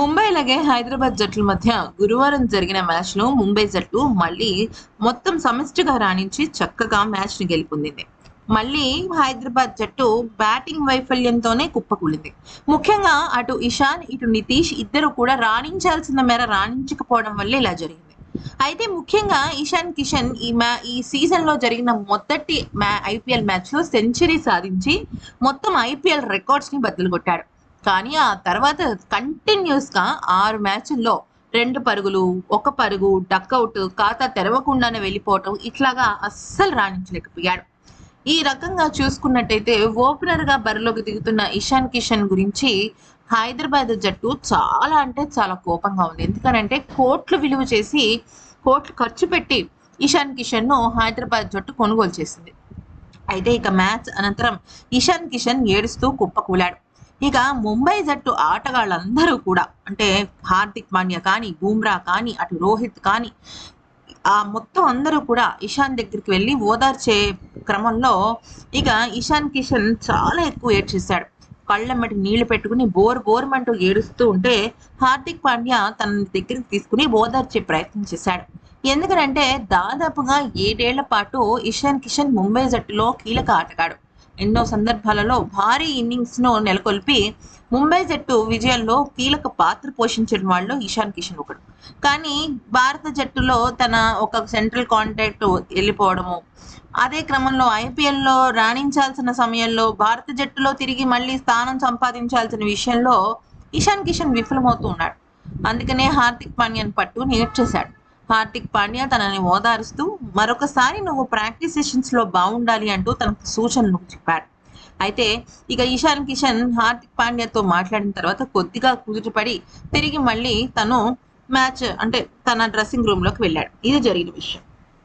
ముంబై అలాగే హైదరాబాద్ జట్ల మధ్య గురువారం జరిగిన మ్యాచ్లో ముంబై జట్టు మళ్ళీ మొత్తం సమిష్టిగా రాణించి చక్కగా మ్యాచ్ని గెలుపొందింది. మళ్ళీ హైదరాబాద్ జట్టు బ్యాటింగ్ వైఫల్యంతోనే కుప్పకూలింది. ముఖ్యంగా అటు ఇషాన్ ఇటు నితీష్ ఇద్దరు కూడా రాణించాల్సిన మేర రాణించకపోవడం వల్ల ఇలా జరిగింది. అయితే ముఖ్యంగా ఇషాన్ కిషన్ ఈ మ్యా ఈ సీజన్లో జరిగిన మొదటి మ్యా ఐపీఎల్ మ్యాచ్లో సెంచరీ సాధించి మొత్తం ఐపీఎల్ రికార్డ్స్ని బద్దలు కొట్టాడు. కానీ ఆ తర్వాత కంటిన్యూస్గా ఆరు మ్యాచ్ల్లో రెండు పరుగులు ఒక పరుగు డక్అవుట్ ఖాతా తెరవకుండానే వెళ్ళిపోవటం ఇట్లాగా అస్సలు రాణించలేకపోయాడు. ఈ రకంగా చూసుకున్నట్టయితే ఓపెనర్గా బరిలోకి దిగుతున్న ఇషాన్ కిషన్ గురించి హైదరాబాద్ జట్టు చాలా అంటే చాలా కోపంగా ఉంది. ఎందుకనంటే కోట్లు విలువ చేసి కోట్లు ఖర్చు పెట్టి ఇషాన్ కిషన్ను హైదరాబాద్ జట్టు కొనుగోలు చేసింది. అయితే ఇక మ్యాచ్ అనంతరం ఇషాన్ కిషన్ ఏడుస్తూ కుప్పకూలాడు. ఇక ముంబై జట్టు ఆటగాళ్ళందరూ కూడా అంటే హార్దిక్ పాండ్యా కానీ బూమ్రా కానీ అటు రోహిత్ కానీ ఆ మొత్తం అందరూ కూడా ఇషాన్ దగ్గరికి వెళ్ళి ఓదార్చే క్రమంలో ఇక ఇషాన్ కిషన్ చాలా ఎక్కువ ఏడ్చేశాడు కళ్ళెమ్మటి నీళ్ళు పెట్టుకుని బోర్ బోర్మంటూ ఏడుస్తూ ఉంటే హార్దిక్ పాండ్యా తన దగ్గరికి తీసుకుని ఓదార్చే ప్రయత్నం చేశాడు. ఎందుకంటే దాదాపుగా ఏడేళ్ళ పాటు ఇషాన్ కిషన్ ముంబై జట్టులో కీలక ఆటగాడు. ఎన్నో సందర్భాలలో భారీ ఇన్నింగ్స్ను నెలకొల్పి ముంబై జట్టు విజయంలో కీలక పాత్ర పోషించిన వాళ్ళు ఇషాన్ కిషన్ ఒకడు. కానీ భారత జట్టులో తన ఒక సెంట్రల్ కాంటాక్ట్ వెళ్ళిపోవడము అదే క్రమంలో ఐపీఎల్లో రాణించాల్సిన సమయంలో భారత జట్టులో తిరిగి మళ్ళీ స్థానం సంపాదించాల్సిన విషయంలో ఇషాన్ కిషన్ విఫలమవుతూ ఉన్నాడు. అందుకనే హార్దిక్ పాండ్యాన్ పట్టు నేర్చేశాడు హార్దిక్ పాండ్యా తనని ఓదారుస్తూ మరొకసారి నువ్వు ప్రాక్టీస్ సెషన్స్లో బాగుండాలి అంటూ తనకు సూచనలు చెప్పాడు. అయితే ఇక ఈశాన్ కిషన్ హార్దిక్ పాండ్యాతో మాట్లాడిన తర్వాత కొద్దిగా కుదుటపడి తిరిగి మళ్ళీ తను మ్యాచ్ అంటే తన డ్రెస్సింగ్ రూమ్లోకి వెళ్ళాడు. ఇది జరిగిన విషయం.